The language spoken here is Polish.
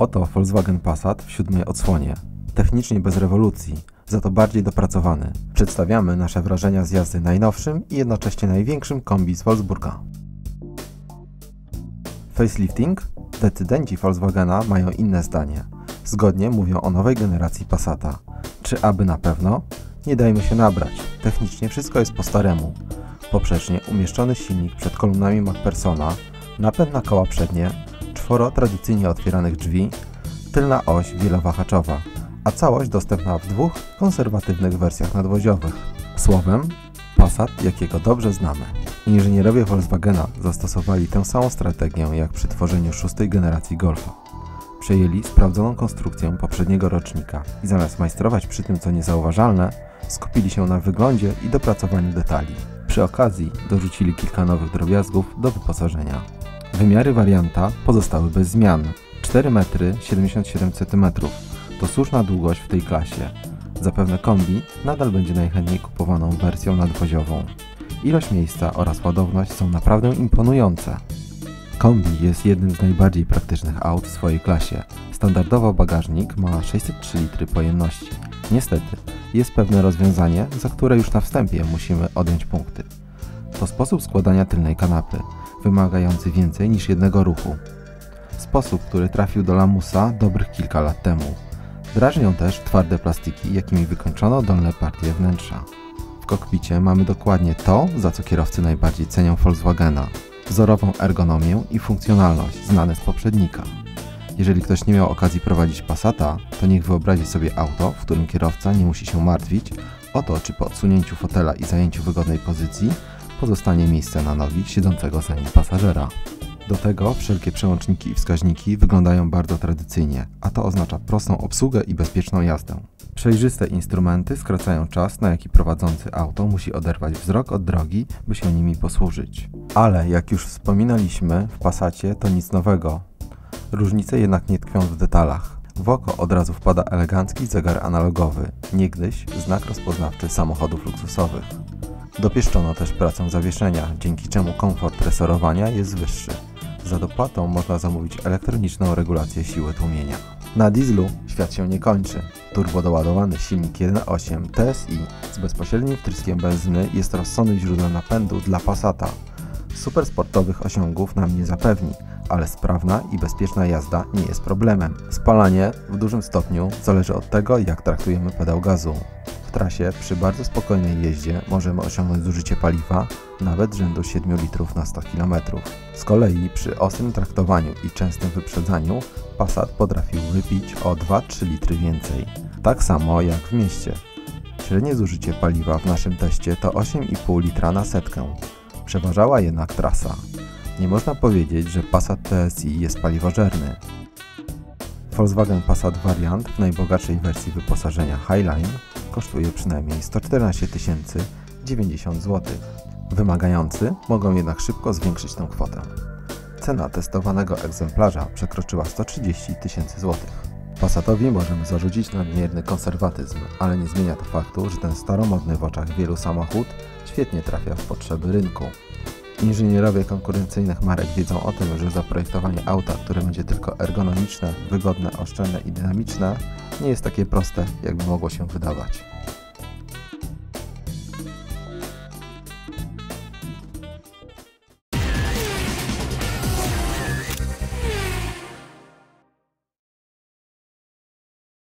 Oto Volkswagen Passat w siódmej odsłonie. Technicznie bez rewolucji, za to bardziej dopracowany. Przedstawiamy nasze wrażenia z jazdy najnowszym i jednocześnie największym kombi z Wolfsburga. Facelifting? Decydenci Volkswagena mają inne zdanie. Zgodnie mówią o nowej generacji Passata. Czy aby na pewno? Nie dajmy się nabrać. Technicznie wszystko jest po staremu. Poprzecznie umieszczony silnik przed kolumnami MacPersona, napęd na koła przednie, czworo tradycyjnie otwieranych drzwi, tylna oś wielowahaczowa, a całość dostępna w dwóch konserwatywnych wersjach nadwoziowych. Słowem, Passat, jakiego dobrze znamy. Inżynierowie Volkswagena zastosowali tę samą strategię jak przy tworzeniu szóstej generacji Golfa. Przejęli sprawdzoną konstrukcję poprzedniego rocznika i zamiast majstrować przy tym co niezauważalne, skupili się na wyglądzie i dopracowaniu detali. Przy okazji dorzucili kilka nowych drobiazgów do wyposażenia. Wymiary warianta pozostały bez zmian. 4 m 77 cm to słuszna długość w tej klasie. Zapewne kombi nadal będzie najchętniej kupowaną wersją nadwoziową. Ilość miejsca oraz ładowność są naprawdę imponujące. Kombi jest jednym z najbardziej praktycznych aut w swojej klasie. Standardowo bagażnik ma 603 litry pojemności. Niestety, jest pewne rozwiązanie, za które już na wstępie musimy odjąć punkty. To sposób składania tylnej kanapy, wymagający więcej niż jednego ruchu. Sposób, który trafił do lamusa dobrych kilka lat temu. Drażnią też twarde plastiki, jakimi wykończono dolne partie wnętrza. W kokpicie mamy dokładnie to, za co kierowcy najbardziej cenią Volkswagena. Wzorową ergonomię i funkcjonalność znane z poprzednika. Jeżeli ktoś nie miał okazji prowadzić Passata, to niech wyobrazi sobie auto, w którym kierowca nie musi się martwić o to, czy po odsunięciu fotela i zajęciu wygodnej pozycji pozostanie miejsce na nogi siedzącego za nim pasażera. Do tego wszelkie przełączniki i wskaźniki wyglądają bardzo tradycyjnie, a to oznacza prostą obsługę i bezpieczną jazdę. Przejrzyste instrumenty skracają czas, na jaki prowadzący auto musi oderwać wzrok od drogi, by się nimi posłużyć. Ale jak już wspominaliśmy, w Passacie to nic nowego. Różnice jednak nie tkwią w detalach. W oko od razu wpada elegancki zegar analogowy, niegdyś znak rozpoznawczy samochodów luksusowych. Dopieszczono też pracę zawieszenia, dzięki czemu komfort resorowania jest wyższy. Za dopłatą można zamówić elektroniczną regulację siły tłumienia. Na dieslu świat się nie kończy. Turbo doładowany silnik 1.8 TSI z bezpośrednim wtryskiem benzyny jest rozsądnym źródłem napędu dla Passata. Supersportowych osiągów nam nie zapewni, ale sprawna i bezpieczna jazda nie jest problemem. Spalanie w dużym stopniu zależy od tego, jak traktujemy pedał gazu. W trasie przy bardzo spokojnej jeździe możemy osiągnąć zużycie paliwa nawet rzędu 7 litrów na 100 km. Z kolei przy ostrym traktowaniu i częstym wyprzedzaniu Passat potrafił wypić o 2-3 litry więcej. Tak samo jak w mieście. Średnie zużycie paliwa w naszym teście to 8,5 litra na setkę. Przeważała jednak trasa. Nie można powiedzieć, że Passat TSI jest paliwożerny. Volkswagen Passat Variant w najbogatszej wersji wyposażenia Highline kosztuje przynajmniej 114 090 zł. Wymagający mogą jednak szybko zwiększyć tę kwotę. Cena testowanego egzemplarza przekroczyła 130 tysięcy złotych. Passatowi możemy zarzucić nadmierny konserwatyzm, ale nie zmienia to faktu, że ten staromodny w oczach wielu samochód świetnie trafia w potrzeby rynku. Inżynierowie konkurencyjnych marek wiedzą o tym, że zaprojektowanie auta, które będzie tylko ergonomiczne, wygodne, oszczędne i dynamiczne, nie jest takie proste, jakby mogło się wydawać.